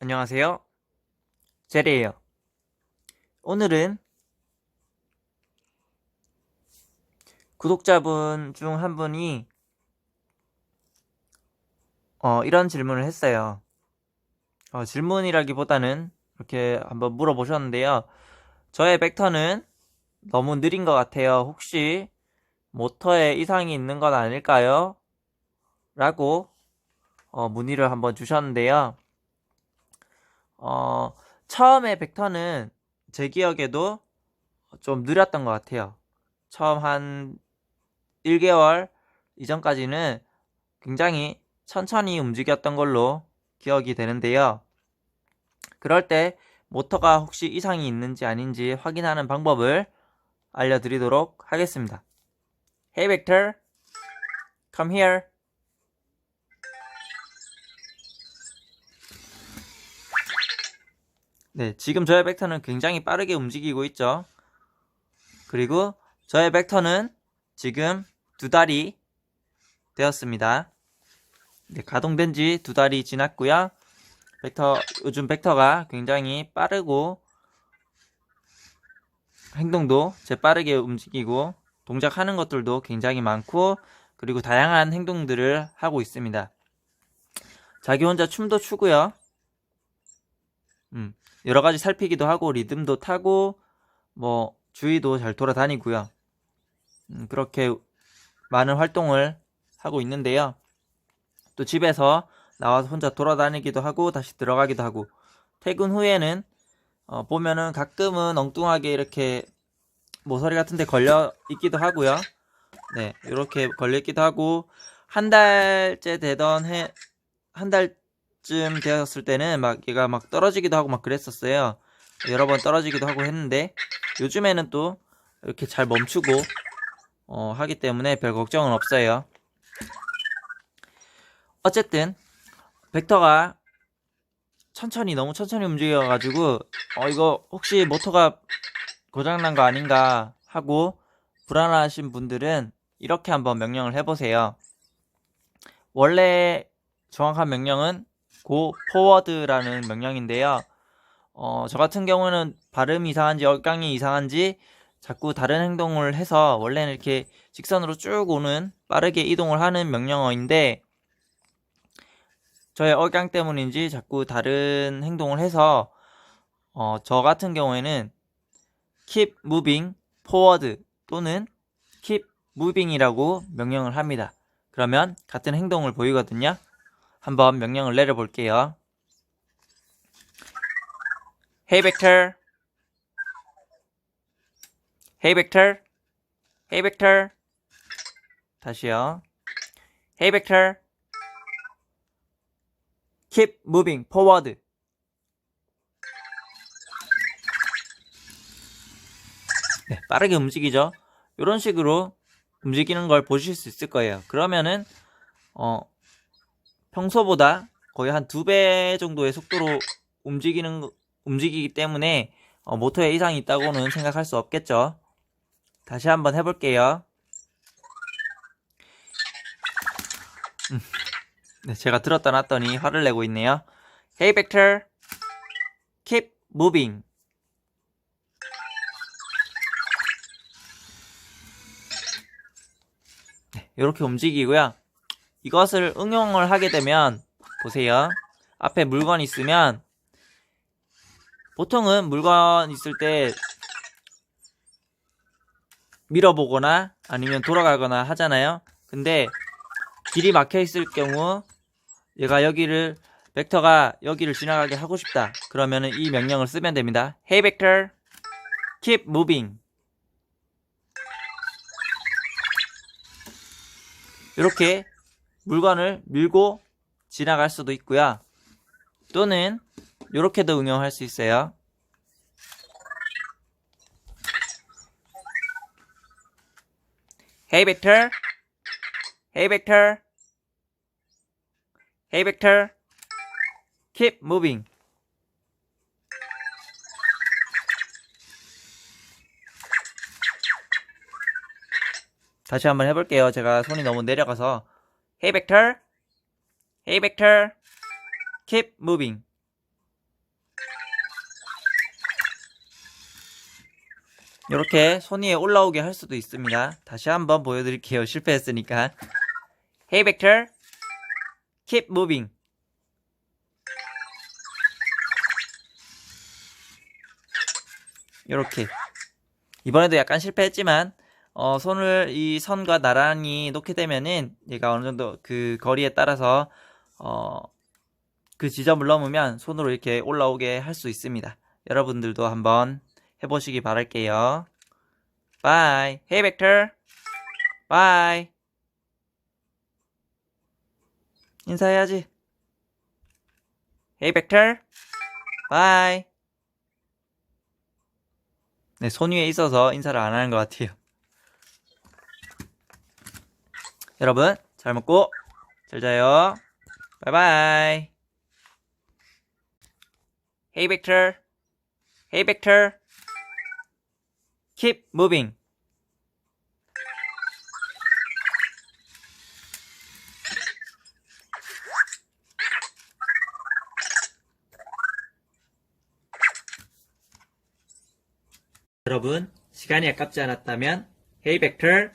안녕하세요. 제리예요. 오늘은 구독자분 중 한 분이 어, 이런 질문을 했어요. 어, 질문이라기보다는 이렇게 한번 물어보셨는데요. 저의 벡터는 너무 느린 것 같아요. 혹시 모터에 이상이 있는 건 아닐까요? 라고 어, 문의를 한번 주셨는데요. 어, 처음에 벡터는 제 기억에도 좀 느렸던 것 같아요. 처음 한 1개월 이전까지는 굉장히 천천히 움직였던 걸로 기억이 되는데요. 그럴 때 모터가 혹시 이상이 있는지 아닌지 확인하는 방법을 알려드리도록 하겠습니다. Hey Victor, come here. 네, 지금 저의 벡터는 굉장히 빠르게 움직이고 있죠. 그리고 저의 벡터는 지금 두 달이 되었습니다. 네, 가동된 지 두 달이 지났고요. 벡터, 요즘 벡터가 굉장히 빠르고 행동도 재빠르게 움직이고 동작하는 것들도 굉장히 많고 그리고 다양한 행동들을 하고 있습니다. 자기 혼자 춤도 추고요. 음, 여러 가지 살피기도 하고 리듬도 타고 뭐 주위도 잘 돌아다니고요. 음, 그렇게 많은 활동을 하고 있는데요. 또 집에서 나와서 혼자 돌아다니기도 하고 다시 들어가기도 하고 퇴근 후에는 어, 보면은 가끔은 엉뚱하게 이렇게 모서리 같은 데 걸려 있기도 하고요. 네, 이렇게 걸려 있기도 하고 한 달째 되던 해 한 달 쯤 되었을 때는 막 얘가 막 떨어지기도 하고 막 그랬었어요. 여러 번 떨어지기도 하고 했는데 요즘에는 또 이렇게 잘 멈추고 어, 하기 때문에 별 걱정은 없어요. 어쨌든 벡터가 천천히 너무 천천히 움직여가지고 어 이거 혹시 모터가 고장난 거 아닌가 하고 불안하신 분들은 이렇게 한번 명령을 해보세요. 원래 정확한 명령은 go forward라는 명령인데요. 어, 저 같은 경우는 발음이 이상한지 억양이 이상한지 자꾸 다른 행동을 해서 원래는 이렇게 직선으로 쭉 오는 빠르게 이동을 하는 명령어인데 저의 억양 때문인지 자꾸 다른 행동을 해서 어, 저 같은 경우에는 keep moving forward 또는 keep moving이라고 명령을 합니다. 그러면 같은 행동을 보이거든요. 한번 명령을 내려볼게요. Hey Victor. Hey Victor. Hey Victor. 다시요. Hey Victor. Keep moving forward. 네, 빠르게 움직이죠. 이런 식으로 움직이는 걸 보실 수 있을 거예요. 그러면은 어, 평소보다 거의 한 두 배 정도의 속도로 움직이는 거- 움직이기 때문에 어, 모터에 이상이 있다고는 생각할 수 없겠죠. 다시 한번 해볼게요. 음, 네, 제가 들었다 놨더니 화를 내고 있네요. Hey Victor, keep moving. 이렇게 움직이고요. 이것을 응용을 하게 되면 보세요. 앞에 물건 있으면 보통은 물건 있을 때 밀어보거나 아니면 돌아가거나 하잖아요. 근데 길이 막혀 있을 경우 얘가 여기를 벡터가 여기를 지나가게 하고 싶다. 그러면은 이 명령을 쓰면 됩니다. Hey vector, keep moving. 이렇게 물건을 밀고 지나갈 수도 있고요. 또는 이렇게도 응용할 수 있어요. Hey Victor. Hey Victor. Hey Victor. Keep moving. 다시 한번 해볼게요. 제가 손이 너무 내려가서 Hey Vector. Hey Vector. Keep moving. 이렇게 손이 올라오게 할 수도 있습니다. 다시 한번 보여드릴게요. 실패했으니까. Hey Vector. Keep moving. 이렇게 이번에도 약간 실패했지만 어, 손을 이 선과 나란히 놓게 되면은 얘가 어느 정도 그 거리에 따라서 어, 그 지점을 넘으면 손으로 이렇게 올라오게 할 수 있습니다. 여러분들도 한번 해보시기 바랄게요. Bye. Hey Vector. Bye. 인사해야지. Hey Vector. Bye. 네, 손 위에 있어서 인사를 안 하는 것 같아요. 여러분, 잘 먹고, 잘 자요. 바이바이. Hey Victor. Hey Victor. Keep moving. 여러분, 시간이 아깝지 않았다면 Hey Victor.